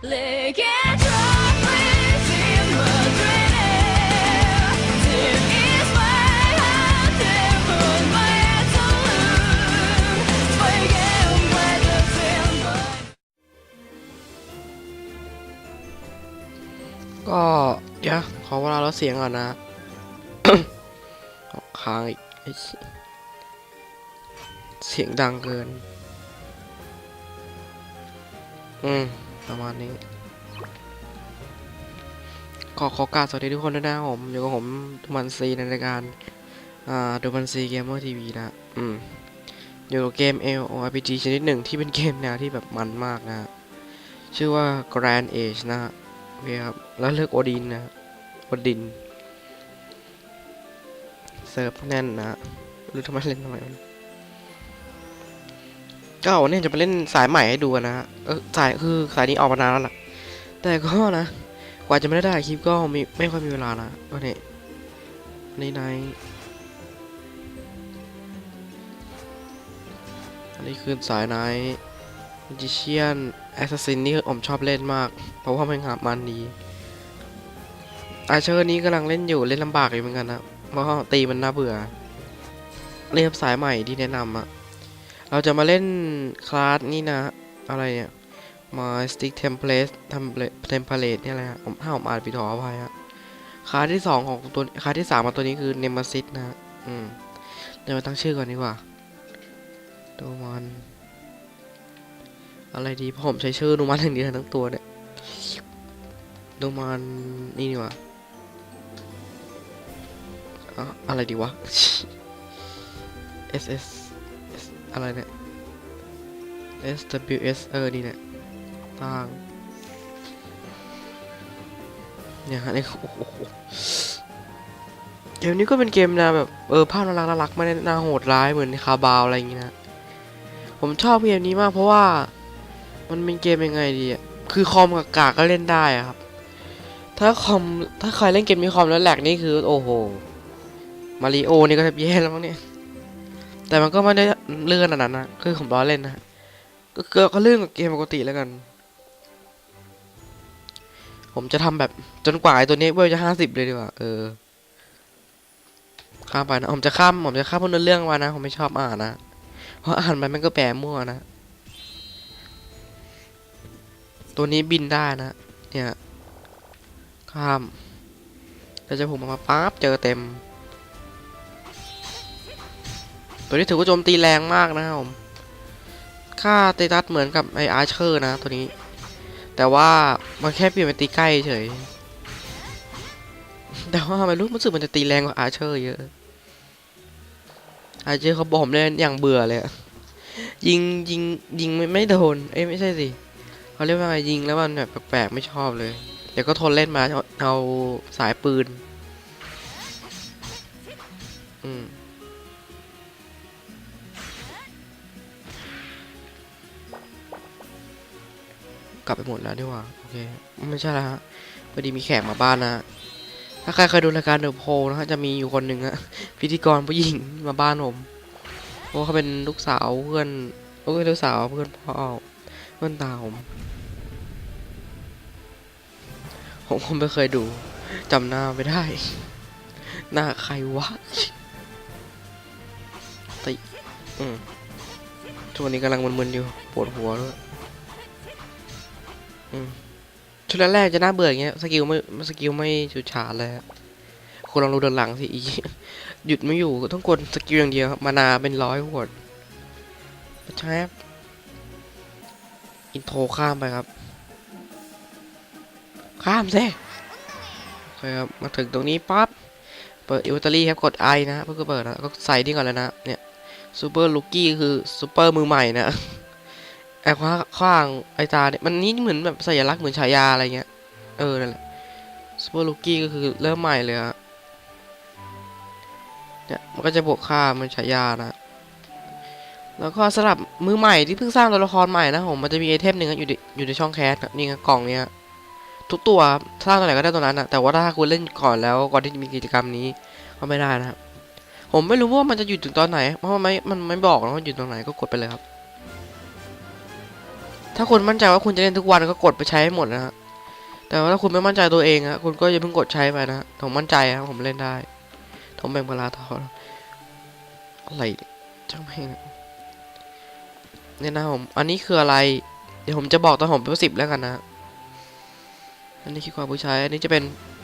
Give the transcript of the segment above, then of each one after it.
ก็เดี๋ยวขอเวลาลดเสียงก่อนนะค้างอีกเสียงดังเกิน อืม ประมาณนี้ขอขอกราบสวัสดีทุกคนด้วยนะผมอยู่กับผมดูมันซีในรายการอ่าดูมันซีเกมเมอร์ทีวีนะอืมอยู่กับเกม LORPG ชนิดหนึ่งที่เป็นเกมแนวที่แบบมันมากนะ ชื่อว่า Grand Age นะฮะโอเคครับ แล้วเลือกโอดินนะโอดิน เซิร์ฟแน่นนะหรือทำไมเล่นทำไมมัน ก็วันนี้จะไปเล่นสายใหม่ให้ดูนะฮะเออสายคือสายนี้ออกมานานแล้วล่ะ แต่ก็นะ กว่าจะไม่ได้ถ่ายคลิปก็มีไม่ค่อยมีเวลานะวันนี้วันนี้นายอันนี้คือสายนายมิจิเชียนแอสซัสซินนี่ผมชอบเล่นมาก เพราะว่ามันหามันดีอาเชอร์นี้กำลังเล่นอยู่เล่นลำบากอยู่เหมือนกันนะเพราะตีมันน่าเบื่อเรียบสายใหม่ที่แนะนำอะ เราจะมาเล่นคลาสนี่นะ อะไรเนี่ย มา stick template template template เนี่ยแหละผมถ้าผมอ่านผิดขออภัยฮะคลาสที่สองของตัวคลาสที่สามของตัวนี้คือ nemesis นะอืมเดี๋ยวมาตั้งชื่อก่อนดีกว่าดูมันอะไรดีเพราะผมใช้ชื่อนูมันอย่างเดียวทั้งตัวเนี่ยนูมันนี่นี่วะอะอะไรดีวะ S S อะไรเนี่ย S W S เออนี่เนี่ยต่างเนี่ยฮะนี่โอ้โหเกมนี้ก็เป็นเกมแนะแบบเออภาพน่ารักน่ารักไม่ได้น่าโหดร้ายเหมือนคาบาวอะไรอย่างงี้นะผมชอบเกมนี้มากเพราะว่ามันเป็นเกมยังไงดีอะคือคอมกับกากก็เล่นได้อะครับ ถ้าคอมถ้าใครเล่นเกมมีคอมแล้วแหลกนี่คือโอ้โหมาริโอนี่ก็แทบแย่แล้วมั้งเนี่ย แต่มันก็ไม่ได้เลื่อนขนาดนั้นนะคือผมล้อเล่นนะก็ก็ก็เลื่อนกับเกมปกติแล้วกัน ผมจะทำแบบจนกว่าไอ้ตัวนี้เวลจะห้าสิบเลยดีกว่าเออข้ามไปนะผมจะข้ามผมจะข้ามพวกนื้อเรื่องมานะ ผมไม่ชอบอ่านนะเพราะอ่านไปมันก็แปลมั่วนะ ตัวนี้บินได้นะ เนี่ย ข้ามแล้วจะผมมาปั๊บเจอเต็ม ตัวนี้ถือว่าโจมตีแรงมากนะครับผม ค่าเตตัสเหมือนกับไออาร์เชอร์นะตัวนี้ แต่ว่ามันแค่เปลี่ยนเป็นตีใกล้เฉย แต่ว่าไม่รู้รู้สึกมันจะตีแรงกว่าอาร์เชอร์เยอะ อาร์เชอร์เขาบอกผมเล่นอย่างเบื่อเลย ยิงยิงยิงไม่ไม่โดน เอ้ยไม่ใช่สิเขาเรียกว่าไงยิงแล้วมันแบบแปลกๆไม่ชอบเลยเดี๋ยวก็ทนเล่นมาเอาเอาสายปืน อืม กลับไปหมดแล้วดีกว่าโอเคไม่ใช่แล้วฮะพอดีมีแขกมาบ้านนะถ้าใครเคยดูรายการเดอะโพนะฮะจะมีอยู่คนหนึ่งอะพิธีกรผู้หญิงมาบ้านผมเพราะเขาเป็นลูกสาวเพื่อนเอ้ยลูกสาวเพื่อนพ่อเพื่อนตาผมผมคงไม่เคยดูจำหน้าไม่ได้ หน้าใครวะติอืมช่วงนี้กำลังมึนๆอยู่ปวดหัวด้วย ชุดแรกๆจะน่าเบื่ออย่างเงี้ยสกิลไม่สกิลไม่ฉูดฉาดเลยคุณลองดูเดินหลังสิอีหยุดไม่อยู่ต้องกดสกิลอย่างเดียวมานาเป็นร้อยขวดใช่ครับอินโทรข้ามไปครับ ข้ามซิโอเคครับมาถึงตรงนี้ปั๊บเปิดอิวตารี่ครับกดไอนะเพื่อเปิดแล้วก็ใส่นี่ก่อนแล้วนะเนี่ยซูเปอร์ลูกี้คือซูเปอร์มือใหม่นะ ไอ้ข้างข้างไอตาเนี่ยมันนี่เหมือนแบบสัญลักษณ์เหมือนฉายาอะไรเงี้ย เออนั่นแหละซูเปอร์ลูกี้ก็คือเริ่มใหม่เลยอะเนี่ยมันก็จะบวกค่ามันฉายานะ แล้วก็สำหรับมือใหม่ที่เพิ่งสร้างตัวละครใหม่นะผมมันจะมีไอเทมหนึ่งอยู่ในอยู่ในช่องแคสนี่ไงกล่องเนี้ยทุกตัวสร้างตัวไหนก็ได้ตัวนั้นนะแต่ว่าถ้าคุณเล่นก่อนแล้วก่อนที่จะมีกิจกรรมนี้ก็ไม่ได้นะครับผมไม่รู้ว่ามันจะหยุดถึงตอนไหน เพราะว่าไม่มันไม่บอกนะว่าหยุดตรงไหนก็กดไปเลยครับ ถ้าคุณมั่นใจว่าคุณจะเล่นทุกวันก็กดไปใช้ให้หมดนะฮะ แต่ว่าถ้าคุณไม่มั่นใจตัวเองอะคุณก็อย่าเพิ่งกดใช้ไปนะผมมั่นใจอะผมเล่นได้ ผมแบ่งเวลาทออะไรจังไม่งเนี่ยนะผม อันนี้คืออะไร เดี๋ยวผมจะบอกตอนผมเป็นสิบแล้วกันนะ อันนี้คือความผู้ใช้ อันนี้จะเป็น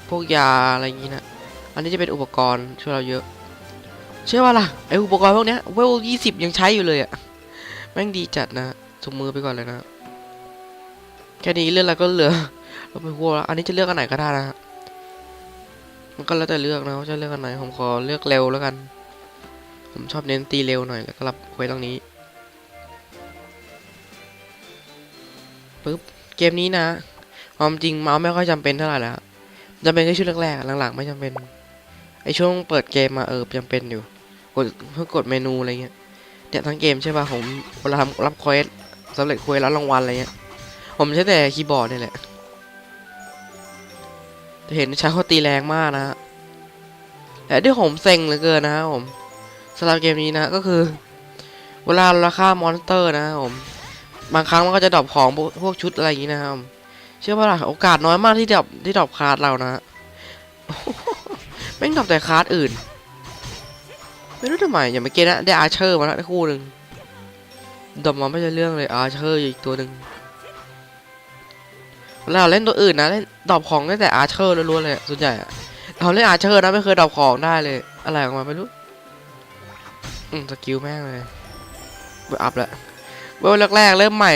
พวกยาอะไรอย่างงี้นะ อันนี้จะเป็นอุปกรณ์ช่วยเราเยอะ เชื่อว่าล่ะไออุปกรณ์พวกเนี้ยเวลยี่สิบยังใช้อยู่เลยอะแม่งดีจัดนะถุงมือไปก่อนเลยนะ แค่นี้เลือกอะไรก็เหลือเราไปวัวแล้วอันนี้จะเลือกอันไหนก็ได้นะมันก็แล้วแต่เลือกนะว่าจะเลือกอันไหนผมขอเลือกเร็วแล้วกัน ผมชอบเน้นตีเร็วหน่อยแล้วก็รับไว้ตรงนี้ปึ๊บเกมนี้นะความจริงเมาส์ไม่ค่อยจำเป็นเท่าไหร่แล้วจำเป็นแค่ช่วงแรกๆหลังๆ ไม่จำเป็นไอช่วงเปิดเกมมาเออจำเป็นอยู่กดเพื่อกดเมนูอะไรเงี้ยเนี่ยทั้งเกมใช่ป่ะผมเวลาทำรับเควสสำเร็จเควสรับรางวัลอะไรเงี้ย ผมใช้แต่คีย์บอร์ดนี่แหละ จะเห็นใช้เขาตีแรงมากนะฮะแต่ที่ผมเซ็งเหลือเกินนะฮะผมสำหรับเกมนี้นะก็คือ เวลาเราฆ่ามอนสเตอร์นะครับผมบางครั้งมันก็จะดรอปของพวกชุดอะไรอย่างนี้นะครับเชื่อป่ะล่ะโอกาสน้อยมากที่ดรอปที่ดรอปคาร์ดเรานะแม่ดรอปแต่คาร์ดอื่น ไม่รู้ทำไมอย่างเมื่อกี้นะได้อาร์เชอร์มาแล้วได้คู่หนึ่งดรอปมาไม่ใช่เรื่องเลยอาร์เชอร์อีกตัวหนึ่ง เราเล่นตัวอื่นนะเล่นดรอปของได้แต่อาร์เชอร์ล้วนๆเลยส่วนใหญ่อะเราเล่นอาร์เชอร์นะไม่เคยดรอปของได้เลย อะไรออกมาไม่รู้อืมสกิลแม่งเลยเวลอัพแล้วเวลแรกๆเริ่มใหม่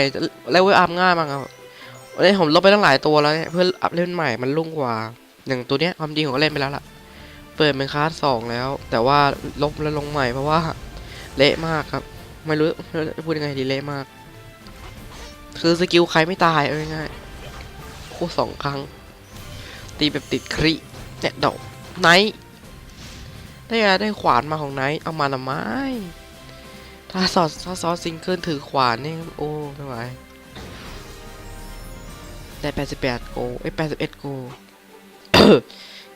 แล้วเวลอัพง่ายมากครับวันนี้ผมลบไปตั้งหลายตัวแล้วเนี่ยเพื่ออัพเล่นใหม่มันรุ่งกว่า อย่างตัวเนี้ยความจริงผมก็เล่นไปแล้วล่ะ เปิดเป็นคลาสสองแล้ว แต่ว่าลบแล้วลงใหม่เพราะว่า เละมากครับ ไม่รู้พูดยังไงดีเละมาก คือสกิลใครไม่ตายเอาง่ายๆ คู่สองครั้ง ตีแบบติดคริเนี่ยดอกไนท์ได้ได้ขวานมาของไนท์เอามาทำไม้ถ้าซอสถ้าซอสซิงเกิลถือขวานนี่โอ้ไม่ไหวได้88โกเอ้ย81โก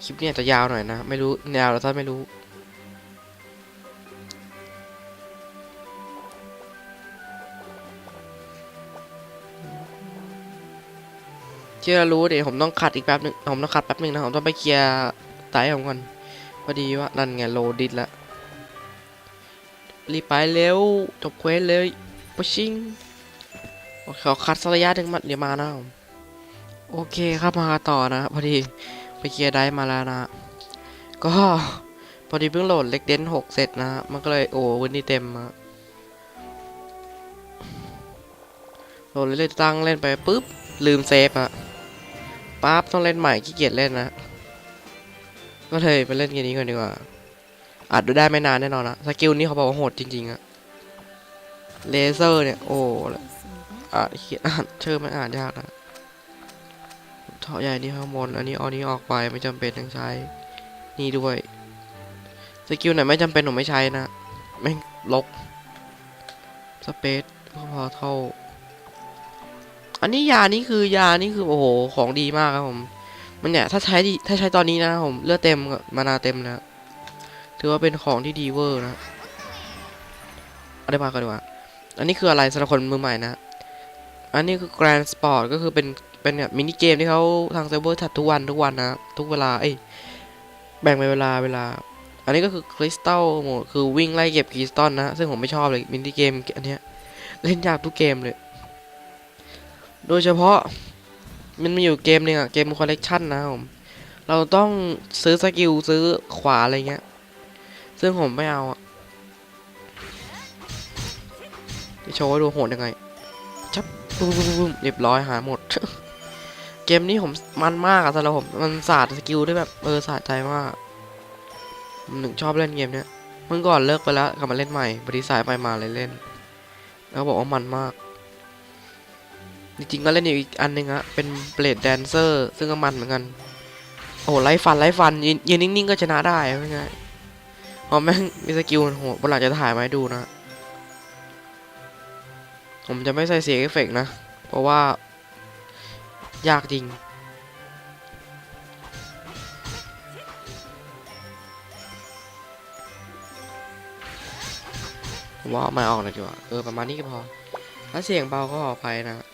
คลิปนี้อาจจะยาวหน่อยนะ ไม่รู้ยาวหรือถ้าไม่รู้ เชื่อรู้เดี๋ยวผมต้องขัดอีกแป๊บหนึงผมต้องขัดแป๊บหนึงนะผมต้องไปเคลียร์ไตผมก่อนพอดีว่านั่นไงโลดิสละรีบไปเร็วจบเควสเลยปะชิงโอเคขอคัดสักระยะหนึ่งมาเดี๋ยวมานะโอเคครับมาต่อนะพอดีไปเคลียร์ได้มาแล้วนะก็พอดีเพิ่งโหลดเล็กเดนหกเสร็จนะมันก็เลยโอ้วันนี้เต็มอะโหลดเล่นตั้งเล่นไปปุ๊บลืมเซฟอะ ปั๊บต้องเล่นใหม่ขี้เกียจเล่นนะ ก็เลยไปเล่นเกมนี้ก่อนดีกว่าอาจดูได้ไม่นานแน่นอนนะสกิลนี้เขาบอกว่าโหดจริงๆอะเลเซอร์เนี่ย โอ้อ่านเขียนอ่านเชื่อมันอ่านยากนะเท่อใหญ่นี่ข้างบนอันนี้เอานี้ออกไปไม่จำเป็นต้องใช้ นี่ด้วยสกิลไหนไม่จำเป็นผมไม่ใช้นะแม่งลกสเปซพอเท่า อันนี้ยานี่คือยานี่คือโอ้โหของดีมากครับผม มันเนี่ยถ้าใช้ดีถ้าใช้ตอนนี้นะผมเลือดเต็มก็มานาเต็มนะถือว่าเป็นของที่ดีเวอร์นะเอาได้มากันดีว่าอันนี้คืออะไรสำหรับคนมือใหม่นะ อันนี้คือ Grand Sport ก็คือเป็นเป็นแบบมินิเกมที่เขาทางเซิร์ฟเวอร์จัดทุกวันทุกวันนะทุกเวลาเอ้ยแบ่งเป็นเวลาเวลา อันนี้ก็คือคริสตัลโหมดคือวิ่งไล่เก็บคริสตัลนะ ซึ่งผมไม่ชอบเลยมินิเกมอันเนี้ยเล่นยากทุกเกมเลย โดยเฉพาะมันมีอยู่เกมหนึงอะเกมคอลเลกชันนะผม เราต้องซื้อสกิลซื้อขวาอะไรเงี้ย ซึ่งผมไม่เอาอะจะโชว์ให้ดูโหดยังไงชับปุ๊บปุ๊บเรียบร้อยหาหมด เกมนี้ผมมันมากอะสำหรับผม มันศาสตร์สกิลได้แบบเออศาสะใจมากผมถึงชอบเล่นเกมเนี้ยเมื่อก่อนเลิกไปแล้วกลับมาเล่นใหม่บริสายไปมาเลยเล่น แล้วบอกว่ามันมาก จริงๆก็เล่นอยู่อีกอันหนึงอะเป็นเบลดแดนเซอร์ซึ่งก็มันเหมือนกัน โอ้ไล่ฟันไล่ฟันยืนนิ่งๆก็ชนะได้ไม่ไงพราะแม่งมีสกิลโหดบนหลังจะถ่ายมาให้ดูนะ ผมจะไม่ใส่เสียงเอฟเฟกต์นะ เพราะว่า ยากจริงว่าเอาไม่ออกเลยดีกว่า เออ ประมาณนี้ก็พอ ถ้าเสียงเบาก็ขออภัยนะ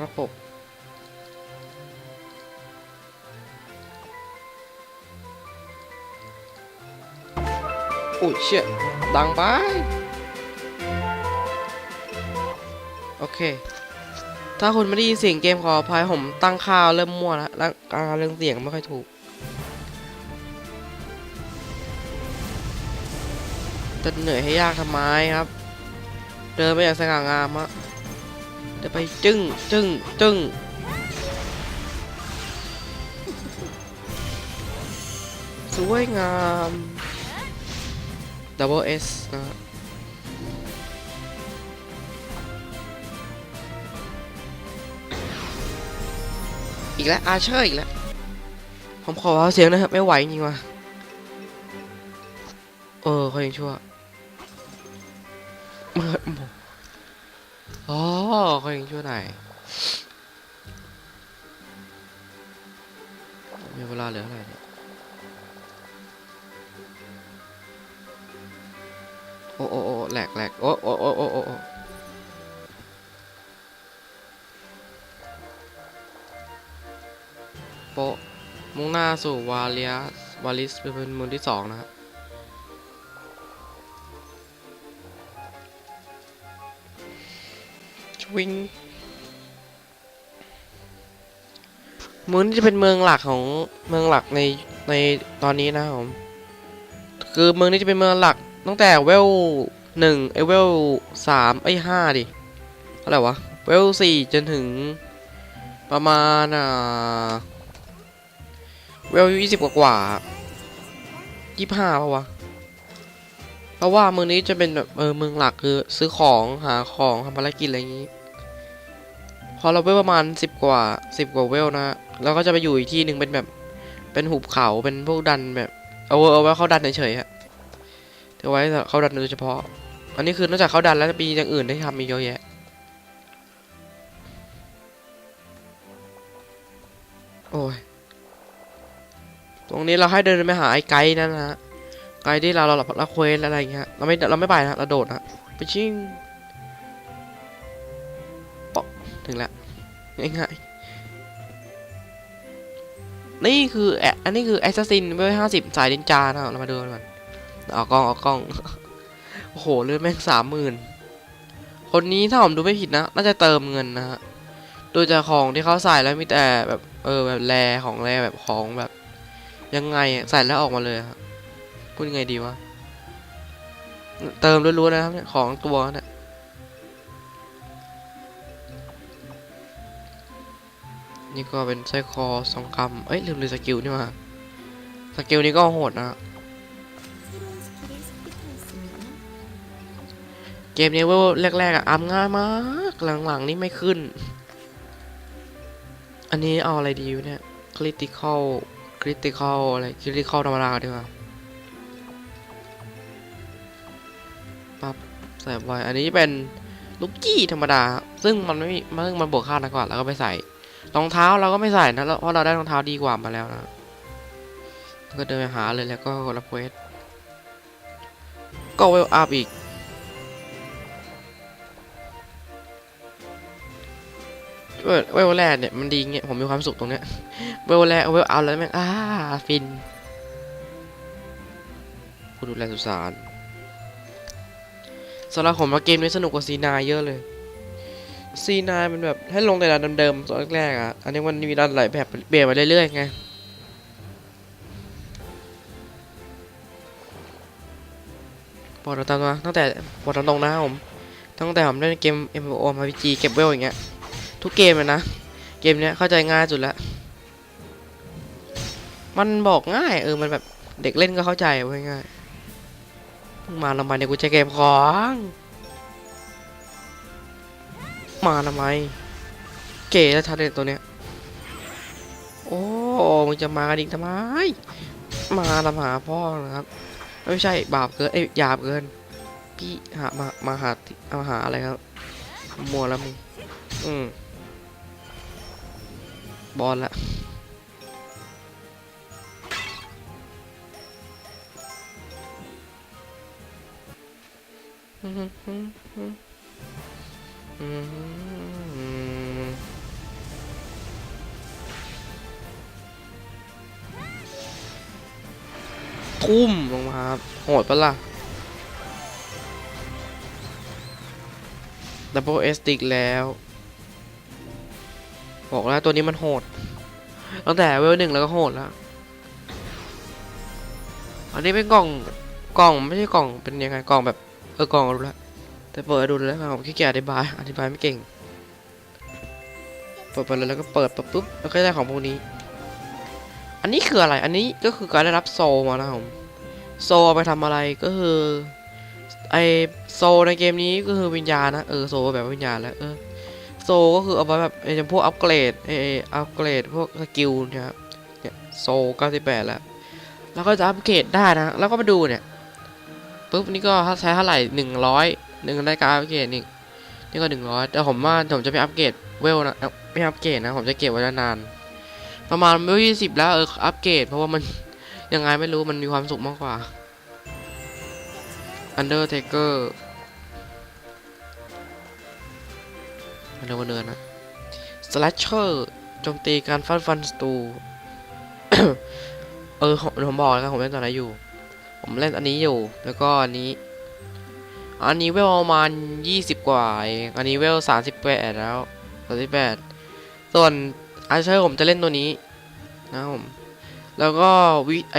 ระบบอุ้ยเชี่ยดังไป โอเค ถ้าคุณไม่ได้ยินเสียงเกมขออภัยผมตั้งค่าเริ่มมั่วแล้วแล้วการเรื่องเสียงไม่ค่อยถูกจะเหนื่อยให้ยากทำไมครับ เดินไปอย่างสง่างามอะเดินไปจึ้งจึ้งจึ้งสวยงาม double S นะฮะอีกแล้วอาเชอร์อีกแล้ว ผมขอเอาเสียงนะครับ ไม่ไหวจริงว่ะ เออเขายังชั่ว เมิดหมดอ๋อเขายังช่วไหนมีเวลาเหลือเท่าไรเนี่ยโอ้โอ้โอ้แหลกแหลกโอ้โอ้โอ้โอ้โอ้โอ้โปมุ่งหน้าสู่วาเลียสวาลิสเป็นเมืองที่สองนะครับ วิงเมืองนี้จะเป็นเมืองหลักของเมืองหลักในในตอนนี้นะผมคือเมืองนี้จะเป็นเมืองหลักตั้งแต่เวลหนึ่งไอเวลสามไอห้าดิเท่าไรวะเวลสี่จนถึงประมาณอ่าเวลยี่สิบกว่าๆยี่ห้าป่าวะเพราะว่าเมืองนี้จะเป็นแบบเออเมืองหลักคือซื้อของหาของทำภารกิจอะไรอย่างนี้ อเราเวลประมาณสิบกว่าสิบกว่าเวลนะเราก็จะไปอยู่อีกที่หนึ่งเป็นแบบ เป็นหุบเขา เป็นพวกดันแบบ เอาเอาไว้เขาดันเฉยๆฮะเอาไว้เขาดันโดยเฉพาะ อันนี้คือนอกจากเขาดันแล้วจะมีอย่างอื่นได้ทำมีเยอะแยะโอ้ย ตรงนี้เราให้เดินไปหาไอ้ไกด์นั่นนะฮะไกด์ที่เราเราเราเควสอะไรอย่างเงี้ย เราไม่เราไม่ไปนะเราโดดนะไปชิง ถึงแล้วง่ายๆนี่คือแออันนี้คือแอสซัสซินเวลห้าสิบสายดินจานะเรามาดูกันก่อนเอากล้องเอากล้องโอ้โหเลือดแม่งสามหมื่นคนนี้ถ้าผมดูไม่ผิดนะ น่าจะเติมเงินนะฮะดูจากของที่เขาใส่แล้วมีแต่แบบเออแบบแรของแรแบบของแบบ ยังไงใส่แล้วออกมาเลยอะพูดยังไงดีวะเติมล้วนๆนะครับเนี่ยของตัวเนี่ย นี่ก็เป็นไส้คอสองคำเอ้ยลืมเลยสกิลนี่มาสกิลนี้ก็โหดนะเกมนี้เว่าแรกๆอะอัพง่ายมากหลังๆนี่ไม่ขึ้น อันนี้เอาอะไรดีวะเนี่ย critical critical อะไร critical ธรรมดาดีกว่าปั๊บใส่ไว้อันนี้เป็นลูกกี้ธรรมดา ซึ่งมันไม่มีมันมันบวกค่านะก่อนแล้วก็ไปใส่ รองเท้าเราก็ไม่ใส่นะเพราะเราได้รองเท้าดีกว่ามาแล้วนะก็เดินไปหาเลยแล้วก็กดรับเควสก็เวลอัพอีกเวลเวลแรกเนี่ยมันดีเงี้ยผมมีความสุขตรงเนี้ยเวลแรกเวลอัพแล้วแม่งอ้าฟินผู้ดูแลสุสานสำหรับผมว่าเกมนี้สนุกกว่าซีนาเยอะเลย ซีนามันแบบให้ลงแต่ด่านเดิมๆตอนแรกอะ อันนี้มันมีด่านหลายแบบเปลี่ยนมาเรื่อยๆไงบอกเราตามมาตั้งแต่บอกตามตรงนะผม ตั้งแต่ผมเล่นเกม MMO มา PG เก็บเวลอย่างเงี้ย ทุกเกมเลยนะ เกมเนี้ยเข้าใจง่ายสุดละ มันบอกง่ายเออ มันแบบเด็กเล่นก็เข้าใจไว้ง่ายมึงมาทำไมเนี่ยกูจะเกมของ มาทำไม เก๋แล้วทันเด็ดตัวเนี้ย โอ้มึงจะมากันอีกทำไม มาทำหาพ่อนะครับไม่ใช่บาปเกินเอ้ยหยาบเกิน พี่หามามาหามาหาอะไรครับมัวแล้วมึงอืมบอลละอืมอืม ทุ่มลงมาครับโหดปะล่ะดับเบิลเอสติกแล้ว บอกแล้วตัวนี้มันโหด ตั้งแต่เวลหนึ่งแล้วก็โหดแล้ว อันนี้เป็นกล่องกล่องไม่ใช่กล่องเป็นยังไงกล่องแบบ เออกล่องรู้แล้ว แต่เปิดดูแล้วผมขี้เกียจอธิบาย อธิบายไม่เก่ง เปิดไปเลยแล้วก็เปิดปุ๊บปุ๊บแล้วก็ได้ของพวกนี้ อันนี้คืออะไร อันนี้ก็คือการได้รับโซมานะครับผมโซเอาไปทำอะไรก็คือไอโซในเกมนี้ก็คือวิญญาณนะเออโซแบบวิญญาณแล้วเออโซก็คือเอาไว้แบบไอพวกอัปเกรดไออัปเกรดพวกสกิลเนี่ยครับเนี่ยโซล98แล้ว แล้วก็จะอัปเกรดได้นะ แล้วก็มาดูเนี่ยปุ๊บนี่ก็ใช้เท่าไหร่หนึ่งร้อย หนึ่งได้การอัปเกรดนี่นี่ก็หนึ่งร้อยแต่ผมว่าผมจะไม่อัปเกรดเวลนะไม่อัปเกรดนะ ผมจะเก็บไว้นาน ประมาณเวลยี่สิบแล้วเอออัปเกรดเพราะว่ามันยังไงไม่รู้มันมีความสุขมากกว่า Undertaker มันเดินเดินนะ Slasher โจมตีการฟาดฟันศัตรูเออผมบอกแล้วกันผมเล่นตัวไหนอยู่ ผมเล่นอันนี้อยู่ แล้วก็อันนี้ อันนี้เวลประมาณยี่สิบกว่าเองอันนี้เวลสามสิบแปดแล้วสามสิบแปดส่วนอาเชอร์ผมจะเล่นตัวนี้นะครับผมแล้วก็วิไอ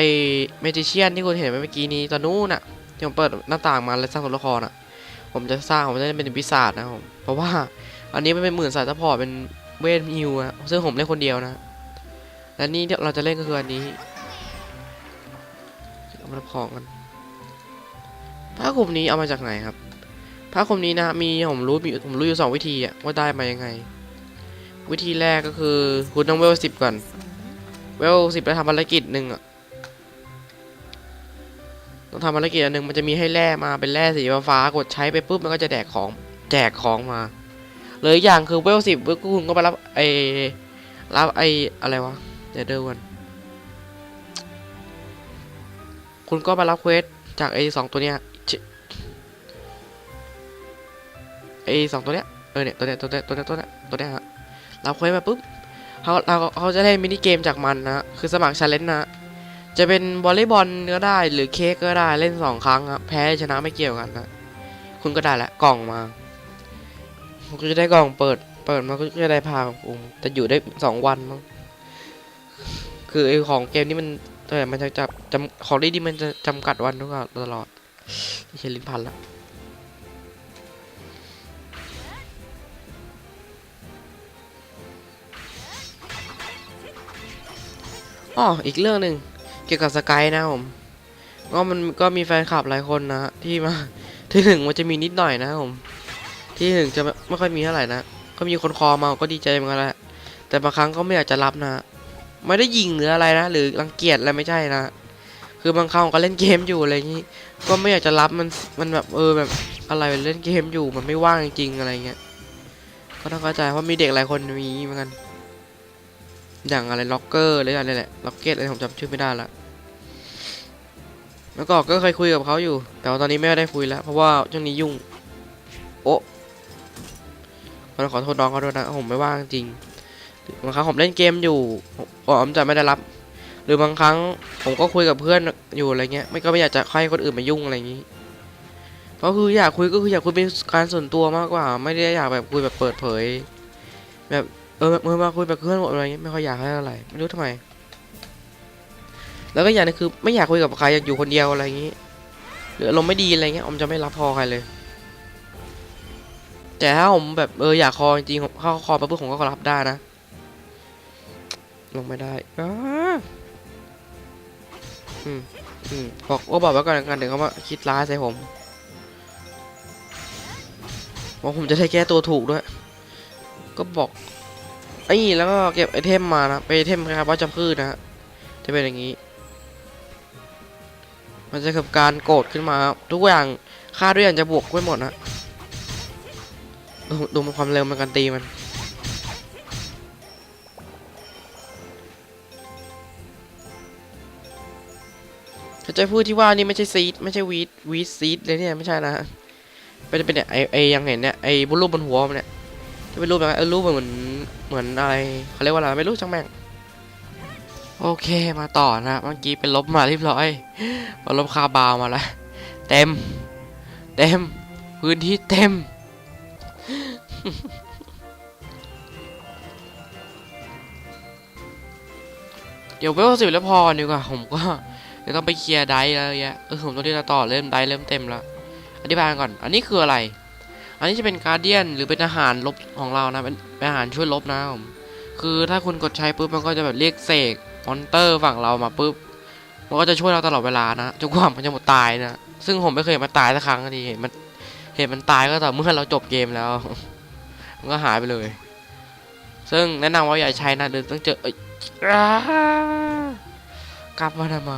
เมจิเชียนที่คุณเห็นเมื่อกี้นี้ตอนนู้นน่ะที่ผมเปิดหน้าต่างมาแล้วสร้างตัวละครอะ ผมจะสร้างผมจะเล่นเป็นปีศาจนะครับผมเพราะว่าอันนี้มันเป็นหมื่นสายซัพพอร์ตเป็นเวทฮิวอะซึ่งผมเล่นคนเดียวนะและนี่เราจะเล่นก็คืออันนี้เอามารับของกัน ผ้าคลุมนี้เอามาจากไหนครับผ้าคลุมนี้นะมีผมรู้มีผมรู้อยู่สองวิธีอะว่าได้มายังไง วิธีแรกก็คือคุณต้องเวลสิบก่อน เวลสิบแล้วทำภารกิจหนึ่งอะต้องทำภารกิจอันหนึ่งมันจะมีให้แร่มาเป็นแร่สีฟ้ากดใช้ไปปุ๊บมันก็จะแดกของแจกของมาหรือย่างคือเวลสิบคุณก็ไปรับไอรับไออะไรวะเดี๋ยวเดินวันคุณก็มารับเควสจากไอ้สองตัวเนี้ย ไอ้สองตัวเนี้ยเออเนี่ยตัวเนี้ยตัวเนี้ยตัวเนี้ยตัวเนี้ยตัวเนี้ยฮะเรับเควสมาปุ๊บเขาเราเขาจะเล่นมินิเกมจากมันนะคือสมัครชาเลนจ์นะจะเป็นวอลเลย์บอลก็ได้หรือเค้กก็ได้เล่นสองครั้งครับแพ้ชนะไม่เกี่ยวกันนะคุณก็ได้ละกล่องมาคุณก็จะได้กล่องเปิดเปิดมาก็จะได้พาของคุณแต่อยู่ได้สองวันมั้งคือไอของเกมนี้มันแต่มันจะจับจำของดีๆมันจะจำกัดวันทุกอย่างตลอดไม่ใช่ลิ้นพันละ อ๋ออีกเรื่องหนึ่งเกี่ยวกับสกายนะผมก็มันก็มีแฟนคลับหลายคนนะที่มาที่หนึ่งมันจะมีนิดหน่อยนะผมที่หนึ่งจะไม่ไม่ค่อยมีเท่าไหร่นะก็มีคนคอมาก็ดีใจเหมือนกันแหละแต่บางครั้งก็ไม่อยากจะรับนะ ไม่ได้ยิงหรืออะไรนะ หรือรังเกียจอะไรไม่ใช่นะ คือบางครั้งก็เล่นเกมอยู่อะไรอย่างนี้ ก็ไม่อยากจะรับมันมันแบบเออแบบอะไรเล่นเกมอยู่มันไม่ว่างจริงๆอะไรเงี้ยก็ต้องเข้าใจเพราะมีเด็กหลายคนมีเหมือนกัน อย่างอะไรล็อกเกอร์หรืออะไรแหละล็อกเก็ตอะไรผมจำชื่อไม่ได้ละแล้วก็ก็เคยคุยกับเขาอยู่ แต่ว่าตอนนี้ไม่ได้คุยแล้ว เพราะว่าช่วงนี้ยุ่ง โอ้ขอโทษน้องเขาด้วยนะผมไม่ว่างจริงบางครั้งผมเล่นเกมอยู่ผมจะไม่ได้รับ หรือบางครั้งผมก็คุยกับเพื่อนอยู่อะไรเงี้ย ไม่ก็ไม่อยากจะให้คนอื่นมายุ่งอะไรอย่างนี้ เพราะคืออยากคุยก็คืออยากคุยเป็นการส่วนตัวมากกว่า ไม่ได้อยากแบบคุยแบบเปิดเผย แบบ เออเออมาคุยแบบเพื่อนหมดอะไรเงี้ยไม่ค่อยอยากให้อะไรไม่รู้ทำไม แล้วก็อย่างนึงคือ ไม่อยากคุยกับใครอยากอยู่คนเดียวอะไรอย่างนี้ หรืออารมณ์ไม่ดีอะไรเงี้ยผมจะไม่รับพอใครเลย แต่ถ้าผมแบบเอออยากคอจริงๆเข้าคอไปปุ๊บผมก็รับได้นะลงไม่ได้อ้าอืมอืมบอกว่าบอกไว้ก่อนกันเดี๋ยวเขามาคิดร้ายใส่ผมบอกผมจะได้แก้ตัวถูกด้วย ก็บอก ไอ้นี่แล้วก็เก็บไอเทมมานะไปไอเทมครับว่าจำพืชนะฮะจะเป็นอย่างนี้ มันจะเกิดการโกรธขึ้นมาครับทุกอย่างค่าด้วยอย่างจะบวกไว้หมดนะดูดูมันความเร็วมันการตีมันเขาจะพูดที่ว่านี่ไม่ใช่ซีดไม่ใช่วีดวีดซีดเลยเนี่ยไม่ใช่นะเป็นเป็นเนี่ยไอไอยังเห็นเนี่ยไอบุรูปบนหัวมันเนี่ย ที่เป็นรูปอะไรเออรูปเหมือนเหมือนอะไรเขาเรียกว่าอะไรไม่รู้ช่างแม่งโอเคมาต่อนะเมื่อกี้เป็นลบมาเรียบร้อยมาลบคาบาวมาแล้วเต็ม เต็ม พื้นที่เต็ม เดี๋ยวเวลสิบแล้วพอดีกว่าผมก็เดี๋ยวต้องไปเคลียร์ไดฟ์แล้วแยะเออผมต้องที่จะต่อเริ่มไดฟ์เริ่มเต็มแล้วอธิบายก่อน อันนี้คืออะไร นนี้จะเป็นการเดียนหรือเป็นอาหารลบของเรานะเป็นอาหารช่วยลบนะผมคือถ้าคุณกดใช้ปุ๊บมันก็จะแบบเรียกเสกมอนเตอร์ฝั่งเรามาปุ๊บมันก็จะช่วยเราตลอดเวลานะจนกว่ามันจะหมดตายนะซึ่งผมไม่เคยเห็นมันตายสักครั้งทีเห็นมันเห็นมันตายก็ต่อเมื่อเราจบเกมแล้ว มันก็หายไปเลย ซึ่งแนะนำว่าอย่าใช้นะเดี๋ยวต้องเจอเอ้ยอ้ากลับมาทำไม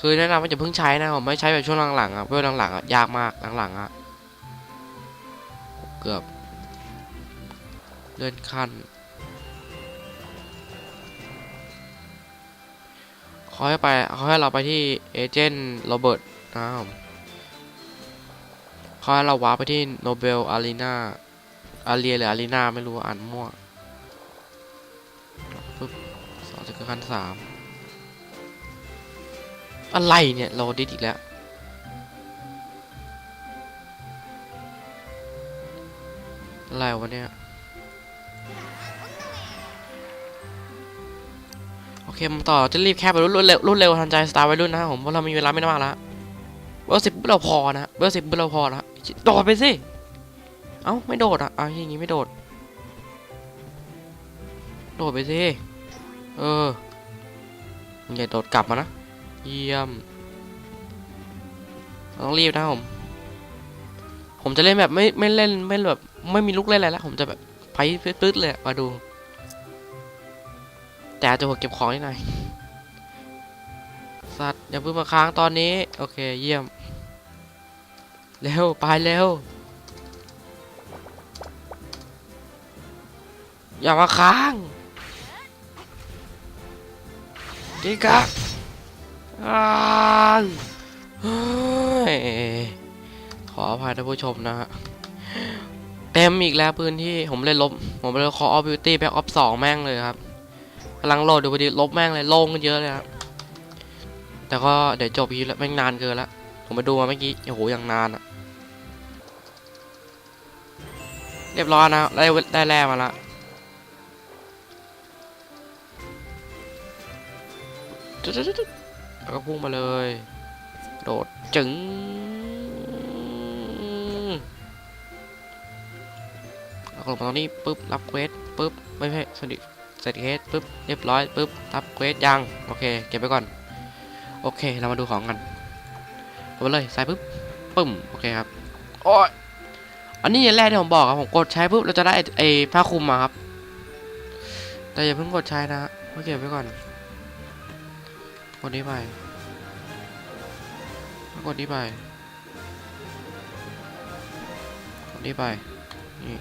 คือแนะนำว่าอย่าเพิ่งใช้นะผมไม่ใช้แบบช่วงหลังๆอะเวลหลังๆอะยากมากหลังๆอะ กือบเลื่อนขั้น เขาให้ไปเขาให้เราไปที่เอเจนต์โรเบิร์ตนะครับเขาให้เราว้าร์ปไปที่โนเบลอารีนาอาเรียหรืออารีนาไม่รู้อ่านมั่วปึ๊บสองสกิลขั้นสามอะไรเนี่ยโหลดดิสอีกแล้ว อะไรวะเนี่ย โอเคมาต่อจะรีบแคปไปรุ่นเร็วรวดเร็วทันใจสไตล์ไวัยรุ่นนะครับผมเพราะเรามีเวลาไม่มากแล้วเบอร์สิบเราพอนะเบอร์สิบเราพอล้วโดดไปสิ เอ้าไม่โดดอะเอาอย่างงี้ไม่โดด โดดไปสิ เออมึงอย่าโดดกลับมานะ เยี่ยม ต้องรีบนะผม ผมจะเล่นแบบไม่ไม่เล่นไม่แบบ ไม่มีลูกเล่นอะไรแล้ว ผมจะแบบไปปื๊ดเลยมาดู แต่อาจจะหัวเก็บของนิดหน่อยสัตว์อย่าเพิ่งมาค้างตอนนี้ โอเคเยี่ยม เร็ว ไปเร็ว อย่ามาค้างดีครับอ้าวขออภัยท่านผู้ชมนะฮะ เต็มอีกแล้วพื้นที่ผมเล่นลบ ผมเลยขอออฟบิวตี้แบ็กออฟสองแม่งเลยครับกำลังโหลดดูพอดีลบแม่งเลยโล่งกันเยอะเลยครับแต่ก็เดี๋ยวจบพีแล้วแม่งนานเกินแล้วผมไปดูมาเมื่อกี้โอ้โหอย่างนานอะเรียบร้อยนะได้ได้แร่มาละแล้วก็พุ่งมาเลย โดดจึงแล้วก็ลงมาตรงนี้ปุ๊บรับเควสปุ๊บไม่ใช่สนิทเสร็จเควสปุ๊บเรียบร้อยปุ๊บรับเควสยังโอเคเก็บไปก่อน โอเคเรามาดูของกันเอาไปเลยใส่ปุ๊บปึ้มโอเคครับโอ้ยอันนี้อย่างแรกที่ผมบอกครับผมกดใช้ปุ๊บเราจะได้ไอ้ผ้าคลุมมาครับ แต่อย่าเพิ่งกดใช้นะก็เก็บไว้ก่อนกดนี้ไปกดนี้ไปกดนี้ไปนี่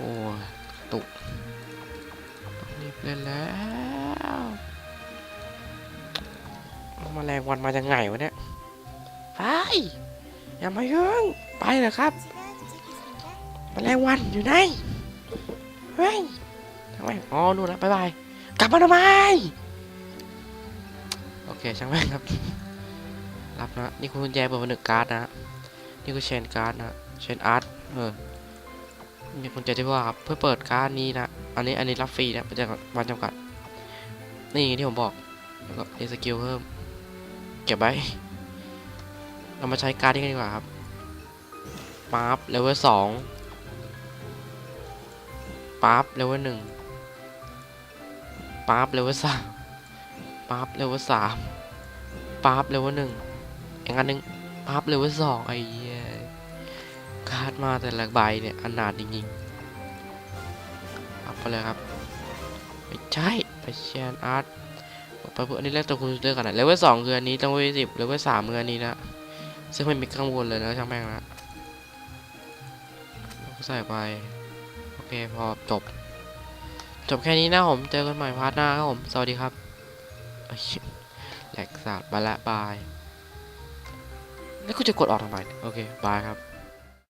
อ้ตุกต้องรีบเล่นแล้ว มาแรงวันมาจากไงวะเนี่ย ไป อย่ามายุ่งไปเลยครับ มาแมลงวันอยู่ไหน เฮ้ยทำไมอ๋อนู่นแล้วบ๊ายบาย กลับมาทำไม โอเค ช่างแม่งครับ รับนะ นี่คุณกุญแจเปิดผนึกการ์ดนะ นี่คือเชนการ์ดนะ เชนอาร์ต เออ นี่กุญแจที่ว่าครับเพื่อเปิดการ์ดนี้นะ อันนี้อันนี้รับฟรีนะเป็นจำกัดวันจำกัด นี่ที่ผมบอก แล้วก็เอสกิลเพิ่ม เก็บไว้ เรามาใช้การ์ดนี้กันดีกว่าครับปั๊บเลเวลสองปั๊บเลเวลหนึ่งปั๊บเลเวลสามปั๊บเลเวลสามปั๊บเลเวลหนึ่งอีกอันหนึ่งปั๊บเลเวลสองไอ้ เหี้ยคาดมาแต่ละใบเนี่ยอนาถจริงๆปั๊บไปเลยครับ ไม่ใช่ ไปเชียนอาร์ตไปเพื่ออันนี้แรกตัวคุณเลือกกันนะเลเวลสองคืออันนี้ต้องเลเวลสิบเลเวลสามคืออันนี้นะ ซึ่งไม่มีข้างบนเลยนะช่างแม่งนะใส่ไป โอเค พอจบ จบแค่นี้นะผม เจอกันใหม่พาร์ทหน้าครับผม สวัสดีครับแหลกสาดไปละบาย แล้วกูจะกดออกทำไม โอเค บายครับ